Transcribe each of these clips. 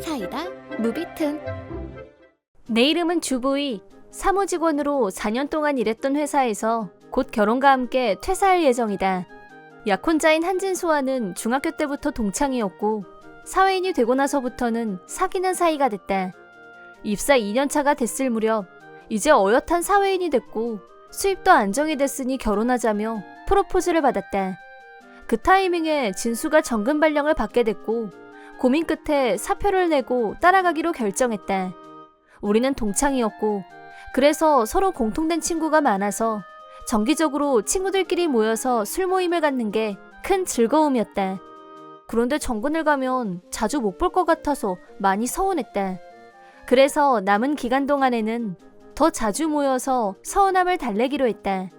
사이다 무비튼 내 이름은 주부이 사무직원으로 4년 동안 일했던 회사에서 곧 결혼과 함께 퇴사할 예정이다. 약혼자인 한진수와는 중학교 때부터 동창이었고 사회인이 되고 나서부터는 사귀는 사이가 됐다. 입사 2년차가 됐을 무렵 이제 어엿한 사회인이 됐고 수입도 안정이 됐으니 결혼하자며 프로포즈를 받았다. 그 타이밍에 진수가 정금 발령을 받게 됐고 고민 끝에 사표를 내고 따라가기로 결정했다. 우리는 동창이었고 그래서 서로 공통된 친구가 많아서 정기적으로 친구들끼리 모여서 술 모임을 갖는 게 큰 즐거움이었다. 그런데 정근을 가면 자주 못 볼 것 같아서 많이 서운했다. 그래서 남은 기간 동안에는 더 자주 모여서 서운함을 달래기로 했다.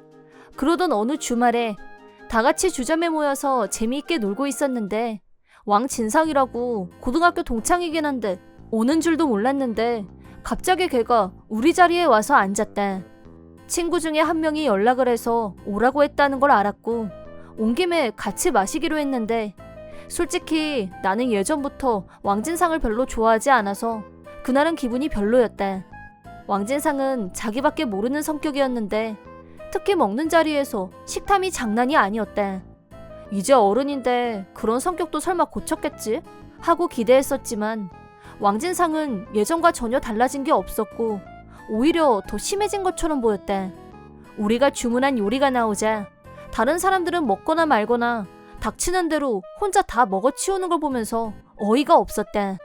그러던 어느 주말에 다 같이 주점에 모여서 재미있게 놀고 있었는데 왕진상이라고 고등학교 동창이긴 한데 오는 줄도 몰랐는데 갑자기 걔가 우리 자리에 와서 앉았다. 친구 중에 한 명이 연락을 해서 오라고 했다는 걸 알았고 온 김에 같이 마시기로 했는데 솔직히 나는 예전부터 왕진상을 별로 좋아하지 않아서 그날은 기분이 별로였다. 왕진상은 자기밖에 모르는 성격이었는데 특히 먹는 자리에서 식탐이 장난이 아니었다. 이제 어른인데 그런 성격도 설마 고쳤겠지? 하고 기대했었지만 왕진상은 예전과 전혀 달라진 게 없었고 오히려 더 심해진 것처럼 보였다. 우리가 주문한 요리가 나오자 다른 사람들은 먹거나 말거나 닥치는 대로 혼자 다 먹어 치우는 걸 보면서 어이가 없었다.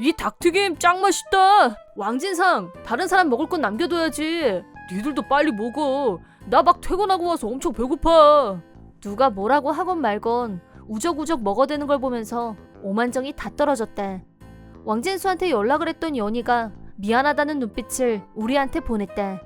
이 닭튀김 짱 맛있다. 왕진상 다른 사람 먹을 건 남겨둬야지. 니들도 빨리 먹어. 나 막 퇴근하고 와서 엄청 배고파. 누가 뭐라고 하건 말건 우적우적 먹어대는 걸 보면서 오만정이 다 떨어졌다. 왕진수한테 연락을 했던 연희가 미안하다는 눈빛을 우리한테 보냈다.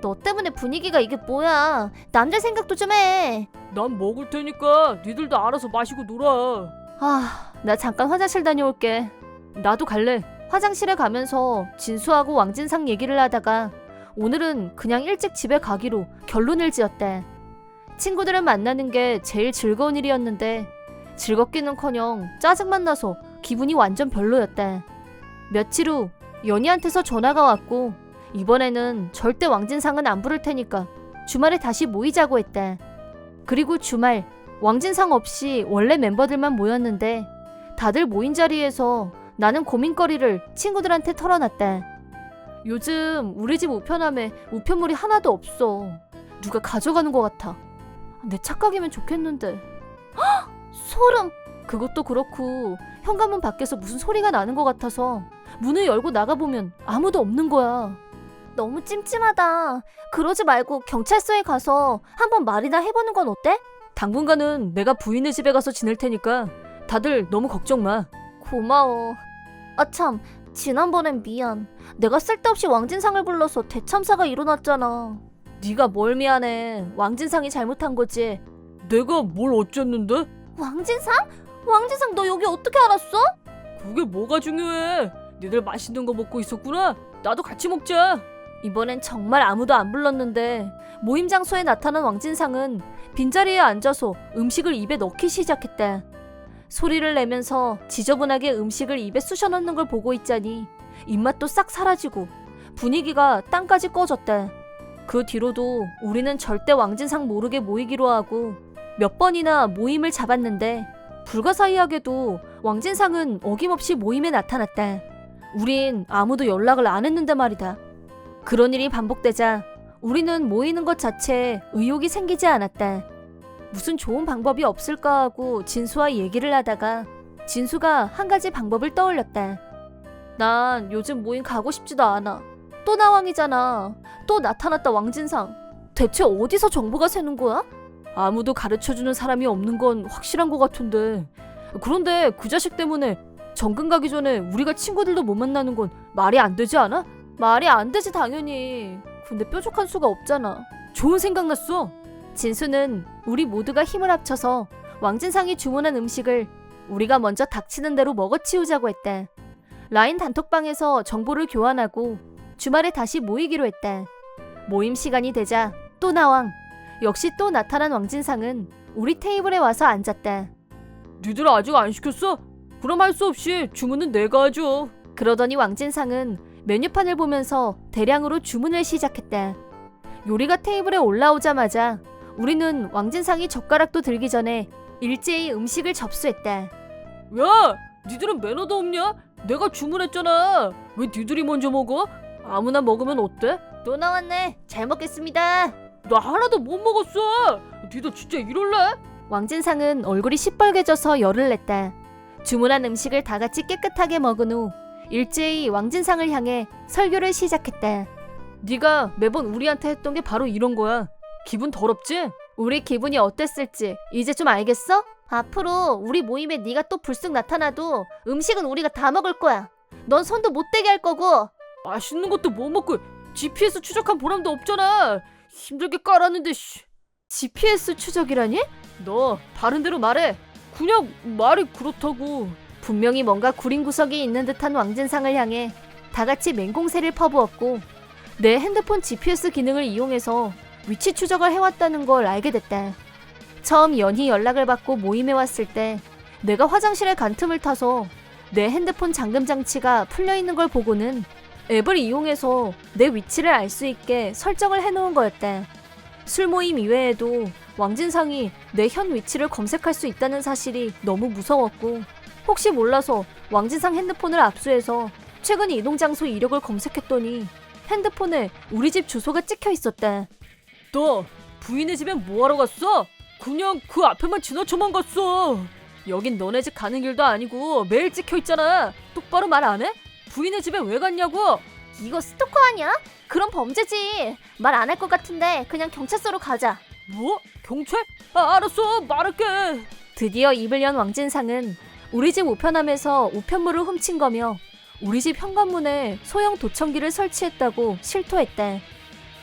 너 때문에 분위기가 이게 뭐야? 남자 생각도 좀 해. 난 먹을 테니까 니들도 알아서 마시고 놀아. 아, 나 잠깐 화장실 다녀올게. 나도 갈래. 화장실에 가면서 진수하고 왕진상 얘기를 하다가 오늘은 그냥 일찍 집에 가기로 결론을 지었다. 친구들을 만나는 게 제일 즐거운 일이었는데 즐겁기는커녕 짜증만 나서 기분이 완전 별로였다. 며칠 후 연희한테서 전화가 왔고 이번에는 절대 왕진상은 안 부를 테니까 주말에 다시 모이자고 했다. 그리고 주말 왕진상 없이 원래 멤버들만 모였는데 다들 모인 자리에서 나는 고민거리를 친구들한테 털어놨다. 요즘 우리 집 우편함에 우편물이 하나도 없어. 누가 가져가는 것 같아. 내 착각이면 좋겠는데. 헉! 소름! 그것도 그렇고 현관문 밖에서 무슨 소리가 나는 것 같아서 문을 열고 나가보면 아무도 없는 거야. 너무 찜찜하다. 그러지 말고 경찰서에 가서 한번 말이나 해보는 건 어때? 당분간은 내가 부인의 집에 가서 지낼 테니까 다들 너무 걱정 마. 고마워. 아 참, 지난번엔 미안. 내가 쓸데없이 왕진상을 불러서 대참사가 일어났잖아. 네가 뭘 미안해. 왕진상이 잘못한 거지. 내가 뭘 어쨌는데? 왕진상? 왕진상 너 여기 어떻게 알았어? 그게 뭐가 중요해? 니들 맛있는 거 먹고 있었구나. 나도 같이 먹자. 이번엔 정말 아무도 안 불렀는데 모임 장소에 나타난 왕진상은 빈자리에 앉아서 음식을 입에 넣기 시작했다. 소리를 내면서 지저분하게 음식을 입에 쑤셔 넣는 걸 보고 있자니 입맛도 싹 사라지고 분위기가 땅까지 꺼졌다. 그 뒤로도 우리는 절대 왕진상 모르게 모이기로 하고 몇 번이나 모임을 잡았는데 불가사의하게도 왕진상은 어김없이 모임에 나타났다. 우린 아무도 연락을 안 했는데 말이다. 그런 일이 반복되자 우리는 모이는 것 자체에 의욕이 생기지 않았다. 무슨 좋은 방법이 없을까 하고 진수와 얘기를 하다가 진수가 한 가지 방법을 떠올렸다. 난 요즘 모임 가고 싶지도 않아. 또 나왕이잖아. 또 나타났다 왕진상. 대체 어디서 정보가 새는 거야? 아무도 가르쳐주는 사람이 없는 건 확실한 것 같은데. 그런데 그 자식 때문에 정근 가기 전에 우리가 친구들도 못 만나는 건 말이 안 되지 않아? 말이 안 되지 당연히. 근데 뾰족한 수가 없잖아. 좋은 생각 났어. 진수는 우리 모두가 힘을 합쳐서 왕진상이 주문한 음식을 우리가 먼저 닥치는 대로 먹어치우자고 했다. 라인 단톡방에서 정보를 교환하고 주말에 다시 모이기로 했다. 모임 시간이 되자 또 나왕. 역시 또 나타난 왕진상은 우리 테이블에 와서 앉았다. 니들 아직 안 시켰어? 그럼 할 수 없이 주문은 내가 하죠. 그러더니 왕진상은 메뉴판을 보면서 대량으로 주문을 시작했다. 요리가 테이블에 올라오자마자 우리는 왕진상이 젓가락도 들기 전에 일제히 음식을 접수했다. 야, 니들은 매너도 없냐? 내가 주문했잖아. 왜 니들이 먼저 먹어? 아무나 먹으면 어때? 또 나왔네. 잘 먹겠습니다. 나 하나도 못 먹었어. 니들 진짜 이럴래? 왕진상은 얼굴이 시뻘개져서 열을 냈다. 주문한 음식을 다 같이 깨끗하게 먹은 후 일제히 왕진상을 향해 설교를 시작했다. 네가 매번 우리한테 했던 게 바로 이런 거야. 기분 더럽지? 우리 기분이 어땠을지 이제 좀 알겠어? 앞으로 우리 모임에 네가 또 불쑥 나타나도 음식은 우리가 다 먹을 거야. 넌 손도 못 대게 할 거고. 맛있는 것도 못 먹고 GPS 추적한 보람도 없잖아. 힘들게 깔았는데 씨. GPS 추적이라니? 너 다른 대로 말해. 그냥 말이 그렇다고. 분명히 뭔가 구린 구석이 있는 듯한 왕진상을 향해 다 같이 맹공세를 퍼부었고 내 핸드폰 GPS 기능을 이용해서 위치 추적을 해왔다는 걸 알게 됐다. 처음 연희 연락을 받고 모임에 왔을 때 내가 화장실에 간 틈을 타서 내 핸드폰 잠금 장치가 풀려 있는 걸 보고는 앱을 이용해서 내 위치를 알 수 있게 설정을 해놓은 거였다. 술 모임 이외에도 왕진상이 내 현 위치를 검색할 수 있다는 사실이 너무 무서웠고 혹시 몰라서 왕진상 핸드폰을 압수해서 최근 이동 장소 이력을 검색했더니 핸드폰에 우리 집 주소가 찍혀 있었다. 너 부인의 집에 뭐하러 갔어? 그냥 그 앞에만 지나쳐만 갔어. 여긴 너네 집 가는 길도 아니고 매일 찍혀 있잖아. 똑바로 말 안 해? 부인의 집에 왜 갔냐고? 이거 스토커 아니야? 그럼 범죄지. 말 안 할 것 같은데 그냥 경찰서로 가자. 뭐? 경찰? 아, 알았어. 말할게. 드디어 입을 연 왕진상은 우리 집 우편함에서 우편물을 훔친 거며 우리 집 현관문에 소형 도청기를 설치했다고 실토했다.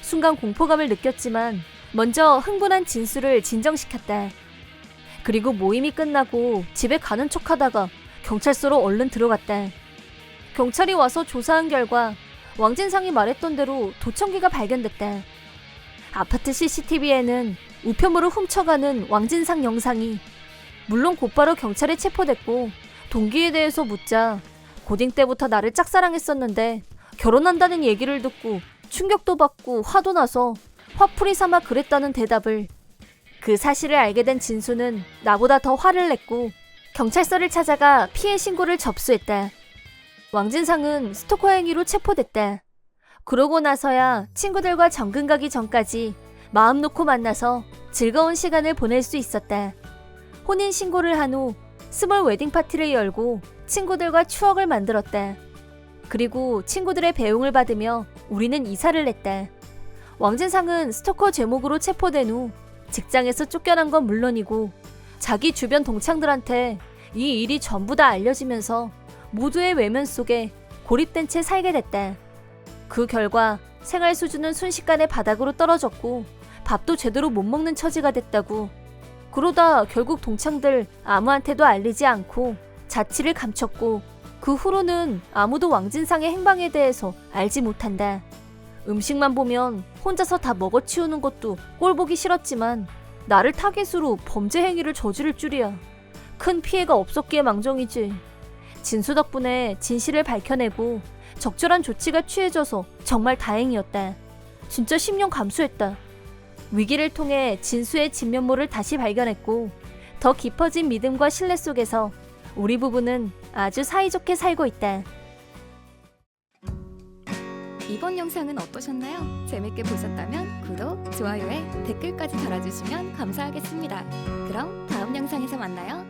순간 공포감을 느꼈지만 먼저 흥분한 진수를 진정시켰다. 그리고 모임이 끝나고 집에 가는 척하다가 경찰서로 얼른 들어갔다. 경찰이 와서 조사한 결과 왕진상이 말했던 대로 도청기가 발견됐다. 아파트 CCTV에는 우편물을 훔쳐가는 왕진상 영상이 물론 곧바로 경찰에 체포됐고 동기에 대해서 묻자 고딩 때부터 나를 짝사랑했었는데 결혼한다는 얘기를 듣고 충격도 받고 화도 나서 화풀이 삼아 그랬다는 대답을 그 사실을 알게 된 진수는 나보다 더 화를 냈고 경찰서를 찾아가 피해 신고를 접수했다. 왕진상은 스토커 행위로 체포됐다. 그러고 나서야 친구들과 정근 가기 전까지 마음 놓고 만나서 즐거운 시간을 보낼 수 있었다. 혼인 신고를 한 후 스몰 웨딩 파티를 열고 친구들과 추억을 만들었다. 그리고 친구들의 배웅을 받으며 우리는 이사를 했다. 왕진상은 스토커 제목으로 체포된 후 직장에서 쫓겨난 건 물론이고 자기 주변 동창들한테 이 일이 전부 다 알려지면서 모두의 외면 속에 고립된 채 살게 됐다. 그 결과 생활 수준은 순식간에 바닥으로 떨어졌고 밥도 제대로 못 먹는 처지가 됐다고. 그러다 결국 동창들 아무한테도 알리지 않고 자취를 감췄고 그 후로는 아무도 왕진상의 행방에 대해서 알지 못한다. 음식만 보면 혼자서 다 먹어 치우는 것도 꼴보기 싫었지만 나를 타겟으로 범죄 행위를 저지를 줄이야. 큰 피해가 없었기에 망정이지. 진수 덕분에 진실을 밝혀내고 적절한 조치가 취해져서 정말 다행이었다. 진짜 10년 감수했다. 위기를 통해 진수의 진면모를 다시 발견했고 더 깊어진 믿음과 신뢰 속에서 우리 부부는 아주 사이좋게 살고 있다. 이번 영상은 어떠셨나요? 재밌게 보셨다면 구독, 좋아요에 댓글까지 달아주시면 감사하겠습니다. 그럼 다음 영상에서 만나요.